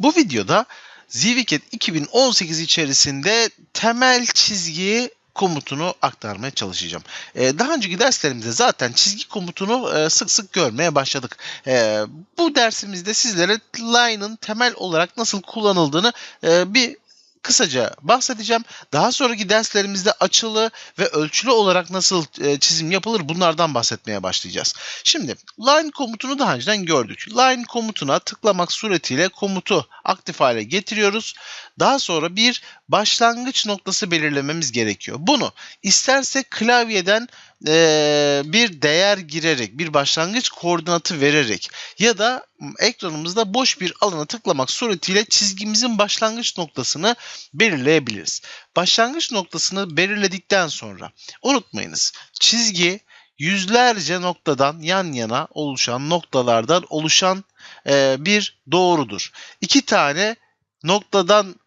Bu videoda ZWicket 2018 içerisinde temel çizgi komutunu aktarmaya çalışacağım. Ee, daha önceki derslerimizde zaten çizgi komutunu e, sık sık görmeye başladık. Ee, bu dersimizde sizlere line'ın temel olarak nasıl kullanıldığını e, bir kısaca bahsedeceğim. Daha sonraki derslerimizde açılı ve ölçülü olarak nasıl e, çizim yapılır bunlardan bahsetmeye başlayacağız. Şimdi line komutunu daha önceden gördük. Line komutuna tıklamak suretiyle komutu aktif hale getiriyoruz. Daha sonra bir başlangıç noktası belirlememiz gerekiyor. Bunu isterse klavyeden e, bir değer girerek, bir başlangıç koordinatı vererek ya da ekranımızda boş bir alana tıklamak suretiyle çizgimizin başlangıç noktasını belirleyebiliriz. Başlangıç noktasını belirledikten sonra unutmayınız çizgi yüzlerce noktadan yan yana oluşan noktalardan oluşan e, bir doğrudur. İki tane noktadan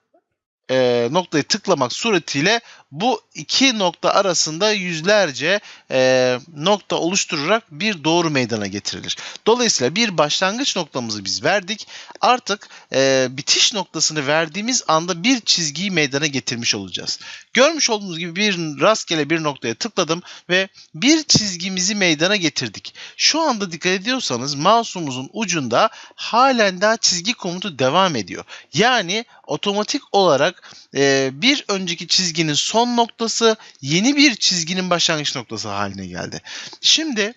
e, noktayı tıklamak suretiyle bu iki nokta arasında yüzlerce e, nokta oluşturarak bir doğru meydana getirilir. Dolayısıyla bir başlangıç noktamızı biz verdik. Artık e, bitiş noktasını verdiğimiz anda bir çizgiyi meydana getirmiş olacağız. Görmüş olduğunuz gibi bir rastgele bir noktaya tıkladım ve bir çizgimizi meydana getirdik. Şu anda dikkat ediyorsanız mouse'umuzun ucunda halen daha çizgi komutu devam ediyor. Yani otomatik olarak e, bir önceki çizginin son noktası yeni bir çizginin başlangıç noktası haline geldi. Şimdi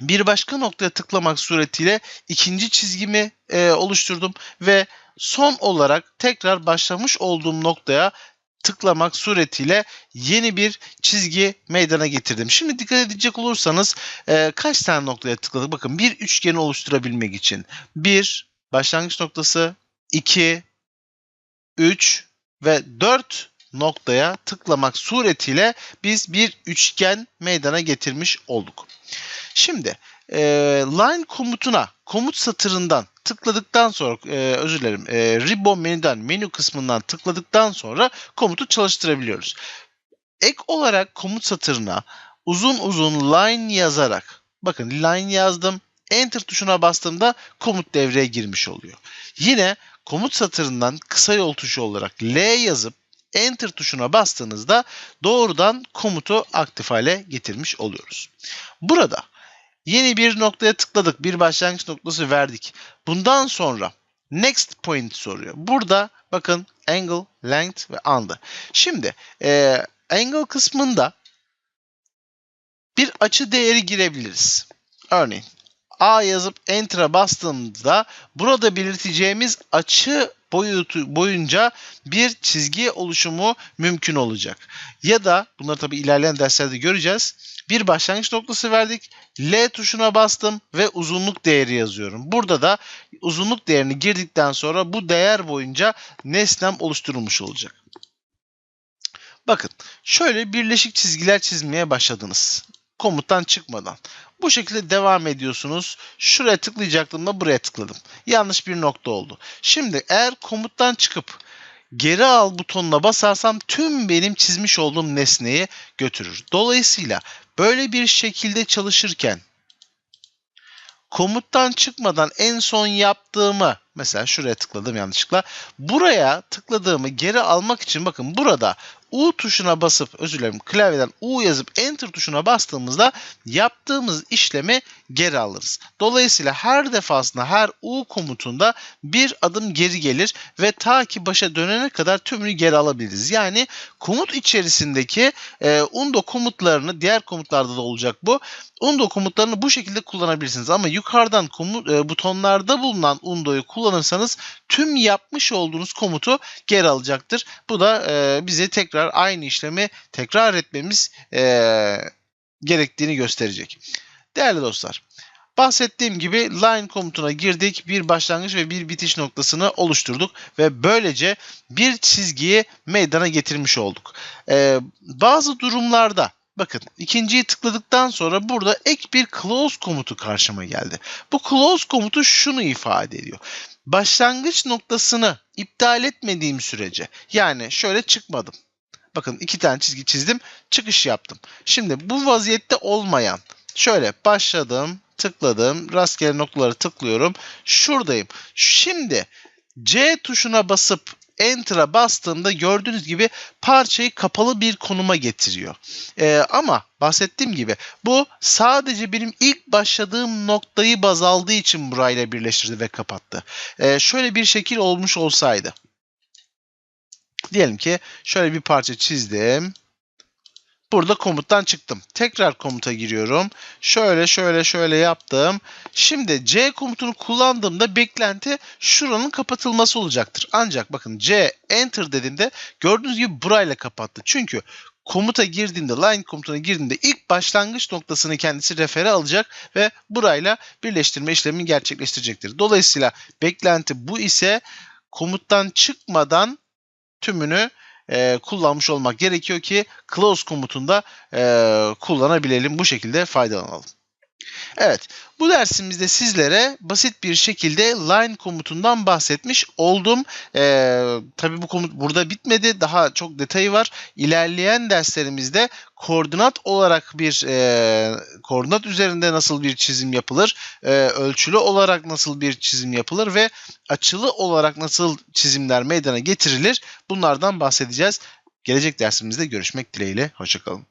bir başka noktaya tıklamak suretiyle ikinci çizgimi e, oluşturdum ve son olarak tekrar başlamış olduğum noktaya tıklamak suretiyle yeni bir çizgi meydana getirdim. Şimdi dikkat edecek olursanız e, kaç tane noktaya tıkladık? Bakın bir üçgeni oluşturabilmek için. Bir başlangıç noktası, 2, 3 ve 4 noktaya tıklamak suretiyle biz bir üçgen meydana getirmiş olduk. Şimdi e, line komutuna komut satırından tıkladıktan sonra e, özür dilerim e, ribbon menüden menü kısmından tıkladıktan sonra komutu çalıştırabiliyoruz. Ek olarak komut satırına uzun uzun line yazarak bakın line yazdım enter tuşuna bastığımda komut devreye girmiş oluyor. Yine komut satırından kısa yol tuşu olarak L yazıp Enter tuşuna bastığınızda doğrudan komutu aktif hale getirmiş oluyoruz. Burada yeni bir noktaya tıkladık. Bir başlangıç noktası verdik. Bundan sonra next point soruyor. Burada bakın angle, length ve under. Şimdi e, angle kısmında bir açı değeri girebiliriz. Örneğin A yazıp Enter'a bastığımızda burada belirteceğimiz açı boyutu boyunca bir çizgi oluşumu mümkün olacak. Ya da bunları tabi ilerleyen derslerde göreceğiz. Bir başlangıç noktası verdik. L tuşuna bastım ve uzunluk değeri yazıyorum. Burada da uzunluk değerini girdikten sonra bu değer boyunca nesnem oluşturulmuş olacak. Bakın şöyle birleşik çizgiler çizmeye başladınız komuttan çıkmadan. Bu şekilde devam ediyorsunuz. Şuraya tıklayacaktım da buraya tıkladım. Yanlış bir nokta oldu. Şimdi eğer komuttan çıkıp geri al butonuna basarsam tüm benim çizmiş olduğum nesneyi götürür. Dolayısıyla böyle bir şekilde çalışırken komuttan çıkmadan en son yaptığımı mesela şuraya tıkladım yanlışlıkla. Buraya tıkladığımı geri almak için bakın burada U tuşuna basıp özür dilerim klavyeden U yazıp Enter tuşuna bastığımızda yaptığımız işlemi geri alırız. Dolayısıyla her defasında her U komutunda bir adım geri gelir ve ta ki başa dönene kadar tümünü geri alabiliriz. Yani komut içerisindeki e, undo komutlarını diğer komutlarda da olacak bu. Undo komutlarını bu şekilde kullanabilirsiniz ama yukarıdan komut, e, butonlarda bulunan undo'yu kullanırsanız tüm yapmış olduğunuz komutu geri alacaktır. Bu da e, bize tekrar aynı işlemi tekrar etmemiz e, gerektiğini gösterecek. Değerli dostlar, bahsettiğim gibi line komutuna girdik, bir başlangıç ve bir bitiş noktasını oluşturduk ve böylece bir çizgiyi meydana getirmiş olduk. E, bazı durumlarda Bakın ikinciyi tıkladıktan sonra burada ek bir close komutu karşıma geldi. Bu close komutu şunu ifade ediyor. Başlangıç noktasını iptal etmediğim sürece yani şöyle çıkmadım. Bakın iki tane çizgi çizdim. Çıkış yaptım. Şimdi bu vaziyette olmayan şöyle başladım tıkladım. Rastgele noktaları tıklıyorum. Şuradayım. Şimdi C tuşuna basıp Enter'a bastığımda gördüğünüz gibi parçayı kapalı bir konuma getiriyor. Ee, ama bahsettiğim gibi bu sadece benim ilk başladığım noktayı baz aldığı için burayla birleştirdi ve kapattı. Ee, şöyle bir şekil olmuş olsaydı. Diyelim ki şöyle bir parça çizdim. Burada komuttan çıktım. Tekrar komuta giriyorum. Şöyle şöyle şöyle yaptım. Şimdi C komutunu kullandığımda beklenti şuranın kapatılması olacaktır. Ancak bakın C enter dediğimde gördüğünüz gibi burayla kapattı. Çünkü komuta girdiğinde, line komutuna girdiğinde ilk başlangıç noktasını kendisi refere alacak ve burayla birleştirme işlemini gerçekleştirecektir. Dolayısıyla beklenti bu ise komuttan çıkmadan tümünü e, kullanmış olmak gerekiyor ki close komutunda e, kullanabilelim. Bu şekilde faydalanalım. Evet, bu dersimizde sizlere basit bir şekilde line komutundan bahsetmiş oldum. Ee, tabii bu komut burada bitmedi. Daha çok detayı var. İlerleyen derslerimizde koordinat olarak bir e, koordinat üzerinde nasıl bir çizim yapılır, e, ölçülü olarak nasıl bir çizim yapılır ve açılı olarak nasıl çizimler meydana getirilir bunlardan bahsedeceğiz. Gelecek dersimizde görüşmek dileğiyle. Hoşçakalın.